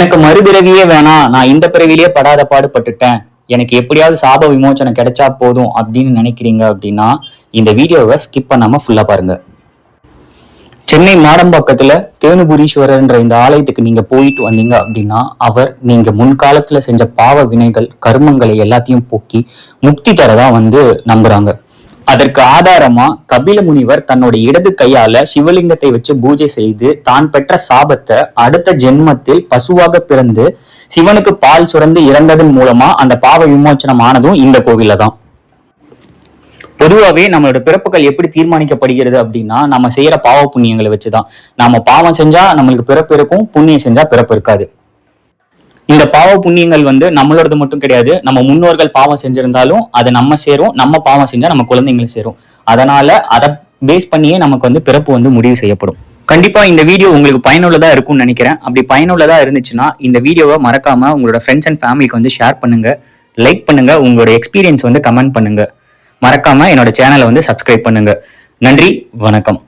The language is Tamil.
எனக்கு மறுபிறவியே வேணாம் நான் இந்த பிறவிலேயே படாத பாடுபட்டுட்டேன். எனக்கு எப்படியாவது சாப விமோச்சனம் கிடைச்சா போதும் அப்படின்னு நினைக்கிறீங்க அப்படின்னா இந்த வீடியோவை ஸ்கிப் பண்ணாம ஃபுல்லா பாருங்க. சென்னை மாடம்பாக்கத்துல தேனுபுரீஸ்வரர்ன்ற இந்த ஆலயத்துக்கு நீங்க போயிட்டு வந்தீங்க அப்படின்னா அவர் நீங்க முன்காலத்துல செஞ்ச பாவ வினைகள் கர்மங்களை எல்லாத்தையும் போக்கி முக்தி தரதான் வந்து நம்புறாங்க. அதற்கு ஆதாரமா கபில முனிவர் தன்னோட இடது கையால சிவலிங்கத்தை வச்சு பூஜை செய்து தான் பெற்ற சாபத்தை அடுத்த ஜென்மத்தில் பசுவாக பிறந்து சிவனுக்கு பால் சுரந்து இறந்ததன் மூலமா அந்த பாவ விமோச்சனம் ஆனதும் இந்த கோவில தான் பொதுவாகவே நம்மளோட பிறப்புகள் எப்படி தீர்மானிக்கப்படுகிறது அப்படின்னா நம்ம செய்யற பாவ புண்ணியங்களை வச்சுதான். நாம பாவம் செஞ்சா நம்மளுக்கு பிறப்பு இருக்கும் புண்ணியம் செஞ்சா பிறப்பு இருக்காது. இந்த பாவ புண்ணியங்கள் வந்து நம்மளோடது மட்டும் கிடையாது. நம்ம முன்னோர்கள் பாவம் செஞ்சிருந்தாலும் அதை நம்ம சேரும் நம்ம பாவம் செஞ்சா நம்ம குழந்தைங்களுக்கு சேரும். அதனால அதை பேஸ் பண்ணியே நமக்கு வந்து பிறப்பு வந்து முடிவு செய்யப்படும். கண்டிப்பா இந்த வீடியோ உங்களுக்கு பயனுள்ளதா இருக்கும்னு நினைக்கிறேன். அப்படி பயனுள்ளதா இருந்துச்சுன்னா இந்த வீடியோவை மறக்காம உங்களோட ஃப்ரெண்ட்ஸ் அண்ட் ஃபேமிலிக்கு வந்து ஷேர் பண்ணுங்க. லைக் பண்ணுங்க. உங்களோட எக்ஸ்பீரியன்ஸ் வந்து கமெண்ட் பண்ணுங்க. மறக்காம என்னோட சேனலை வந்து சப்ஸ்கிரைப் பண்ணுங்க. நன்றி. வணக்கம்.